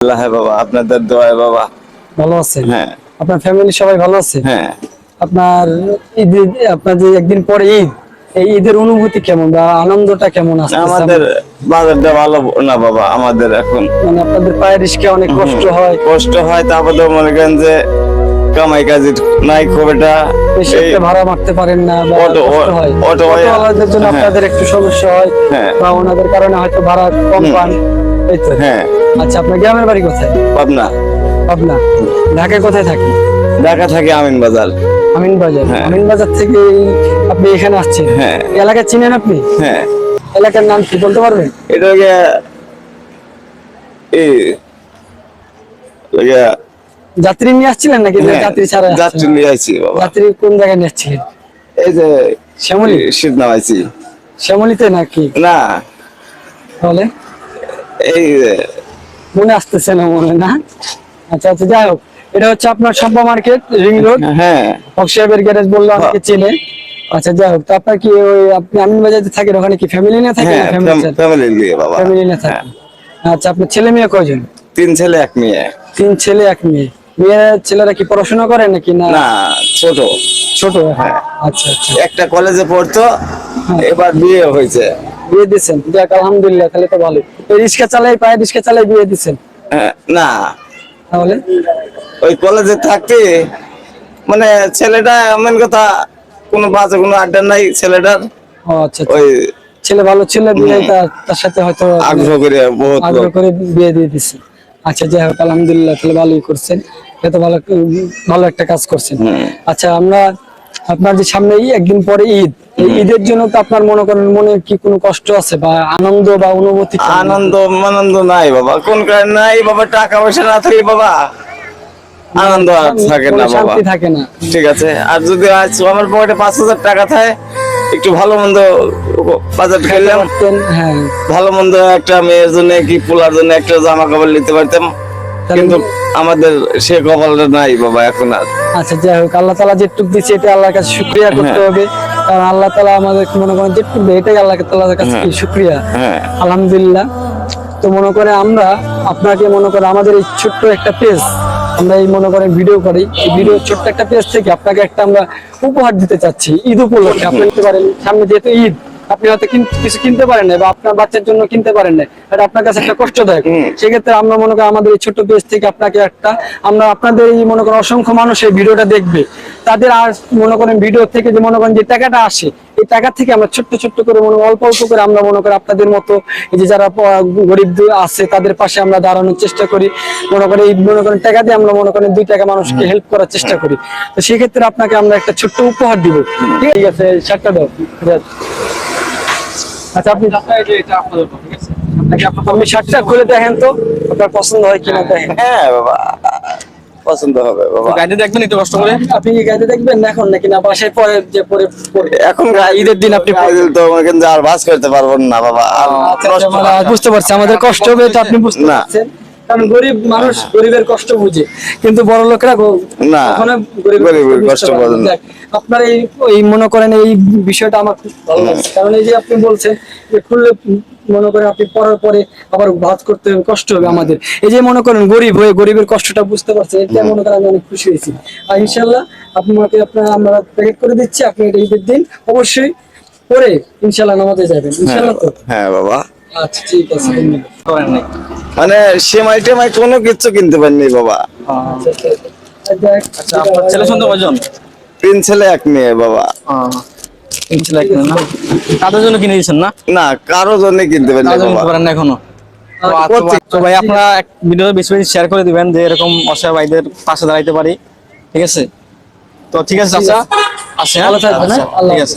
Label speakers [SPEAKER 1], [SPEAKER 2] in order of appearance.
[SPEAKER 1] আল্লাহ বাবা আপনাদের দোয়ায় বাবা।
[SPEAKER 2] ভালো আছেন?
[SPEAKER 1] হ্যাঁ।
[SPEAKER 2] আপনার ফ্যামিলি সবাই ভালো আছে?
[SPEAKER 1] হ্যাঁ।
[SPEAKER 2] আপনার ঈদ আপনার যে একদিন পরে ঈদ এই ঈদের অনুভূতি কেমন বা আনন্দটা কেমন আসছে
[SPEAKER 1] আমাদের বাজারটা ভালো না বাবা আমাদের এখন
[SPEAKER 2] মানে আপনাদের পায়ের রিস্কে অনেক কষ্ট হয়।
[SPEAKER 1] কষ্ট হয় তারপরে মনে করেন যে কামাই কাজের নাই খুব এটা।
[SPEAKER 2] ভাড়া মারতে পারেন না
[SPEAKER 1] অটো-
[SPEAKER 2] হয়।
[SPEAKER 1] অটো হয়-
[SPEAKER 2] জন্য
[SPEAKER 1] হ্যাঁ।
[SPEAKER 2] আপনাদের একটু সমস্যা হয়
[SPEAKER 1] হ্যাঁ।
[SPEAKER 2] বা ওনাদের কারণে হয়তো ভাড়া কম পান। এই তো
[SPEAKER 1] হ্যাঁ।
[SPEAKER 2] আচ্ছা আপনার গ্রামের বাড়ি কোথায়?
[SPEAKER 1] পাবনা।
[SPEAKER 2] পাবনা। ঢাকায় কোথায় থাকেন?
[SPEAKER 1] ঢাকা থাকে আমিন বাজার।
[SPEAKER 2] আমিন বাজার।
[SPEAKER 1] হ্যাঁ।
[SPEAKER 2] আমিন বাজার থেকে আপনি এখানে আসছেন?
[SPEAKER 1] হ্যাঁ।
[SPEAKER 2] এলাকা চিনেন আপনি?
[SPEAKER 1] হ্যাঁ।
[SPEAKER 2] এলাকার নাম কি বলতে পারবেন?
[SPEAKER 1] এটা এই লাগে
[SPEAKER 2] যাত্রী নিয়ে আসছিলেন নাকি?
[SPEAKER 1] হ্যাঁ,
[SPEAKER 2] যাত্রী ছাড়া?
[SPEAKER 1] যাত্রী নিয়ে আইছি বাবা।
[SPEAKER 2] যাত্রী কোন জায়গায় নিয়ে আসছিলেন?
[SPEAKER 1] এই যে
[SPEAKER 2] শ্যামলী?
[SPEAKER 1] শীত নামাইছি
[SPEAKER 2] শ্যামলীতে নাকি?
[SPEAKER 1] না।
[SPEAKER 2] তাহলে?
[SPEAKER 1] এই
[SPEAKER 2] মনে আসতেছে না মনে না? আচ্ছা আচ্ছা যাই হোক এটা হচ্ছে আপনার মার্কেট রিং রোড।
[SPEAKER 1] হ্যাঁ
[SPEAKER 2] গ্যারেজ বললে অনেকে চেনে। আচ্ছা যাই হোক তো আপনার কি ওই আপনি আমিন বাজারে থাকেন ওখানে কি ফ্যামিলি নিয়ে থাকেন
[SPEAKER 1] হ্যাঁ
[SPEAKER 2] ফ্যামিলি
[SPEAKER 1] নিয়ে? বাবা।
[SPEAKER 2] ফ্যামিলি নিয়ে
[SPEAKER 1] হ্যাঁ।
[SPEAKER 2] থাকেন আচ্ছা আপনার ছেলে মেয়ে কয়জন?
[SPEAKER 1] তিন ছেলে এক মেয়ে।
[SPEAKER 2] তিন ছেলে এক মেয়ে। মেয়ে ছেলেরা কি পড়াশোনা করে নাকি না?
[SPEAKER 1] না ছোট।
[SPEAKER 2] ছোট? হ্যাঁ। আচ্ছা আচ্ছা।
[SPEAKER 1] একটা কলেজে পড়তো এবার বিয়ে হয়েছে।
[SPEAKER 2] বিয়ে দিচ্ছেন যাক আলহামদুলিল্লাহ তাহলে তো ভালো এই রিক্সা চালাই পায়ে রিক্সা চালাই বিয়ে দিচ্ছেন
[SPEAKER 1] হ্যাঁ, না।
[SPEAKER 2] তাহলে?
[SPEAKER 1] ওই কলেজে থাকতে মানে ছেলেটা এমন কথা কোনো বাজে কোনো আড্ডা নাই ছেলেটার।
[SPEAKER 2] আচ্ছা আচ্ছা।
[SPEAKER 1] ওই
[SPEAKER 2] ছেলে ভালো ছেলে বিয়ে তার তার সাথে হয়তো
[SPEAKER 1] আগ্রহ করে বহুত
[SPEAKER 2] আগ্রহ করে বিয়ে দিয়ে দিচ্ছে আচ্ছা যাই হোক আলহামদুলিল্লাহ তাহলে ভালোই করছেন। এটা ভালো ভালো একটা কাজ করছেন। আচ্ছা আমরা আপনার যে সামনে একদিন পরে ঈদ ঈদের জন্য তো আপনার মনে করেন মনে কি কোনো কষ্ট আছে বা আনন্দ বা অনুভূতি
[SPEAKER 1] আনন্দ আনন্দ নাই বাবা। কোন কারণ নাই বাবা টাকা পয়সা না থাকলে বাবা। আনন্দ থাকে না বাবা।
[SPEAKER 2] শান্তি থাকে না।
[SPEAKER 1] ঠিক আছে। আর যদি আজ আমার পকেটে পাঁচ হাজার টাকা থাকে একটু ভালো মন্দ বাজার খেললাম।
[SPEAKER 2] হ্যাঁ।
[SPEAKER 1] ভালো মন্দ একটা মেয়ের জন্য কি পোলার জন্য একটা জামা কাপড় নিতে পারতাম। কিন্তু আমাদের সে কপালটা নাই বাবা এখন আর।
[SPEAKER 2] আচ্ছা যাই হোক আল্লাহ তালা যেটুক দিচ্ছে এটা আল্লাহর কাছে শুক্রিয়া করতে
[SPEAKER 1] হ্যাঁ।
[SPEAKER 2] হবে। কারণ আল্লাহ তালা আমাদের মনে করেন যে একটু এটাই আল্লাহ তালার কাছে কি শুক্রিয়া।
[SPEAKER 1] হ্যাঁ।
[SPEAKER 2] আলহামদুলিল্লাহ। তো মনে করে আমরা আপনাকে মনে করে আমাদের এই ছোট্ট একটা পেজ আমরা এই মনে করেন ভিডিও করি। এই ভিডিও ছোট্ট একটা পেজ থেকে আপনাকে একটা আমরা উপহার দিতে চাচ্ছি ঈদ উপলক্ষে। আপনি নিতে পারেন সামনে যেহেতু ঈদ। আপনি হয়তো কিছু কিনতে পারেন না বা আপনার বাচ্চার জন্য কিনতে পারেন না এটা আপনার কাছে একটা কষ্টদায়ক। সেক্ষেত্রে আমরা মনে করি আমাদের এই ছোট্ট পেজ থেকে আপনাকে একটা আমরা আপনাদের এই মনে করেন অসংখ্য মানুষ এই ভিডিওটা দেখবে। তাদের আর মনে করেন ভিডিও থেকে যে মনে করেন যে টাকাটা আসে এই টাকা থেকে আমরা ছোট্ট ছোট্ট করে মনে অল্প অল্প করে আমরা মনে করি আপনাদের মতো এই যে যারা গরিব আছে তাদের পাশে আমরা দাঁড়ানোর চেষ্টা করি। মনে করি এই মনে করেন টাকা দিয়ে আমরা মনে করেন দুই টাকা মানুষকে হেল্প করার চেষ্টা করি। তো সেক্ষেত্রে আপনাকে আমরা একটা ছোট্ট উপহার দিব। ঠিক আছে শার্টটা দাও। আচ্ছা আপনি আপনি শার্টটা খুলে দেখেন তো আপনার পছন্দ হয় কিনা দেখেন।
[SPEAKER 1] হ্যাঁ বাবা পছন্দ হবে বাবা।
[SPEAKER 3] গাড়ি দেখবেন একটু কষ্ট করে।
[SPEAKER 2] আপনি কি গাড়িতে দেখবেন এখন নাকি না? বাসায় পরে যে পরে পরে
[SPEAKER 1] এখন ঈদের দিন আপনি তো কিন্তু আর বাস করতে পারবেন না বাবা। আর
[SPEAKER 2] আচ্ছা, আচ্ছা, বুঝতে পারছি। আমাদের কষ্ট হবে এটা আপনি বুঝতে
[SPEAKER 1] না।
[SPEAKER 2] পারছেন কারণ গরিব মানুষ গরিবের কষ্ট বুঝে কিন্তু বড় লোকরা
[SPEAKER 1] না,
[SPEAKER 2] গরিবের
[SPEAKER 1] কষ্ট বোঝে।
[SPEAKER 2] আপনার এই এই মনে করেন এই বিষয়টা আমার খুব ভালো লাগছে। কারণ এই যে আপনি বলছেন যে খুললে মনে করেন আপনি পড়ার পরে আবার ভাত করতে হবে কষ্ট হবে আমাদের। এই যে মনে করেন গরিব হয়ে গরিবের কষ্টটা বুঝতে পারছেন এটা মনে করেন আমি অনেক খুশি হয়েছি। আর ইনশাল্লাহ আপনাকে আপনার আমরা প্যাকেট করে দিচ্ছি আপনি এটা ঈদের দিন অবশ্যই পরে ইনশাল্লাহ নামাজে যাবেন। ইনশাল্লাহ তো।
[SPEAKER 1] হ্যাঁ বাবা।
[SPEAKER 2] আচ্ছা ঠিক আছে
[SPEAKER 3] করেন নাই।
[SPEAKER 1] মানে সেমাই টেমাই কোনো কিছু কিনতে পারিনি বাবা।
[SPEAKER 2] আচ্ছা, আচ্ছা, আচ্ছা। দেখ,
[SPEAKER 3] আচ্ছা আপনার ছেলে সন্তান কয়জন?
[SPEAKER 1] তিন ছেলে এক মেয়ে বাবা।
[SPEAKER 3] তিন ছেলে এক মেয়ে না? তাদের জন্য কিনে দিয়েছেন না?
[SPEAKER 1] না কারও জন্য কিনতে পারিনি বাবা।
[SPEAKER 3] না এখনও? তো
[SPEAKER 2] আচ্ছা,
[SPEAKER 3] আচ্ছা, ভাই আপনারা বেশি বেশি শেয়ার করে দিবেন যে এরকম অসহায় ভাইদের পাশে দাঁড়াইতে পারি। ঠিক আছে? তো ঠিক আছে আসে হ্যাঁ?
[SPEAKER 2] হ্যাঁ?
[SPEAKER 3] আচ্ছা, ঠিক আছে।